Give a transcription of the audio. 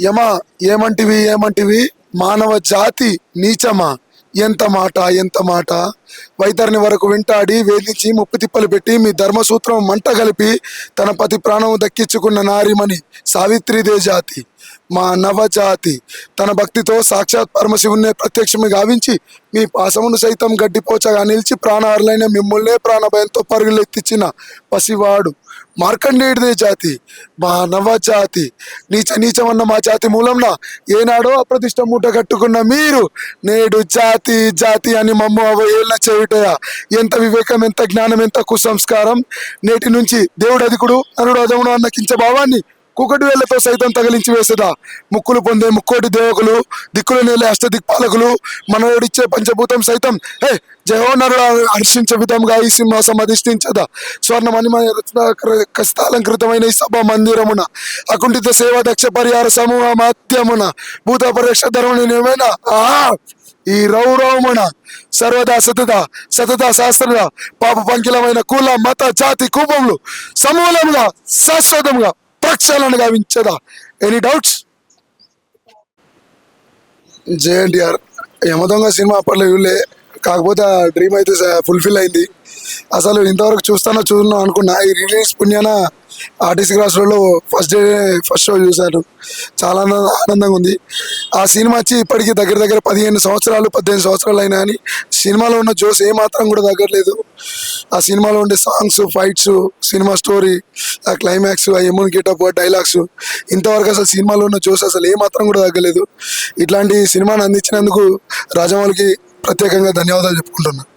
యమా ఏమంటివి ఏమంటివి? మానవ జాతి నీచమా? ఎంత మాట ఎంత మాట? వైతరిని వరకు వెంటాడి వేధించి ముప్పు తిప్పలు పెట్టి మీ ధర్మసూత్రం మంట కలిపి తన పతి ప్రాణం దక్కించుకున్న నారిమణి సావిత్రిదే జాతి మా నవజాతి. తన భక్తితో సాక్షాత్ పరమశివుని ప్రత్యక్షమి గావించి మీ పాసమును సైతం గడ్డిపోచగా నిలిచి ప్రాణారులైన మిమ్మల్నే ప్రాణభయంతో పరుగులెత్తిచ్చిన పసివాడు మార్కండేయుడిదే జాతి మా నవజాతి. నీచ నీచమన్న మా జాతి మూలంన ఏనాడో అప్రతిష్ట మూట కట్టుకున్న మీరు నేడు జాతి జాతి అని మమ్మ ఏళ్ళ చేయుటయా? ఎంత వివేకం ఎంత జ్ఞానం ఎంత కుసంస్కారం? నేటి నుంచి దేవుడు అధికుడు నరుడు అదమును అన్న కించ భావాన్ని కుకటి వేళ్ళతో సైతం తగిలించి వేసేదా? ముక్కులు పొందే ముక్కోటి దేవకులు దిక్కులు నేలే అష్టదిక్పాలకులు మనోడిచ్చే పంచభూతం సైతం హే జయోనరుడు హర్షించే విధంగా ఈ సింహాసం అధిష్ఠించదా? స్వర్ణ మణిమయ కస్తాలంకృతమైన ఈ సభ మందిరమున అకుంఠిత సేవా దక్ష పరిహార సమూహ మాధ్యమున భూత పరీక్ష ధర్మని నిర్మైన ఆ ఈ రౌరవమైన సర్వదా సతత సతత శాస్త్రద పాప పంకిలమైన కుల మత జాతి కూపములు సమూలముగా శాశ్వతంగా ప్రక్షాళన గావించదా? Any doubts JNTR Yamadonga cinema అప్పట్లో కాకపోతే ఆ డ్రీమ్ అయితే ఫుల్ఫిల్ అయింది. అసలు ఇంతవరకు చూస్తానో చూడను అనుకున్నా ఈ రిలీజ్ పుణ్యాన ఆర్టీసీ క్రాస్ రోడ్లో ఫస్ట్ డే ఫస్ట్ షో చూశాను. చాలా ఆనందంగా ఉంది. ఆ సినిమా వచ్చి ఇప్పటికీ దగ్గర దగ్గర పదిహేను సంవత్సరాలు పద్దెనిమిది సంవత్సరాలు అయినా అని. సినిమాలో ఉన్న జోస్ ఏ మాత్రం కూడా తగ్గట్లేదు. ఆ సినిమాలో ఉండే సాంగ్స్ ఫైట్స్ సినిమా స్టోరీ ఆ క్లైమాక్స్ ఆ ఎమ్మున్ గెటప్ డైలాగ్స్ ఇంతవరకు అసలు సినిమాలో ఉన్న జోస్ అసలు ఏమాత్రం కూడా తగ్గలేదు. ఇట్లాంటి సినిమాను అందించినందుకు రాజమౌళికి ప్రత్యేకంగా ధన్యవాదాలు చెప్పుకుంటున్నాను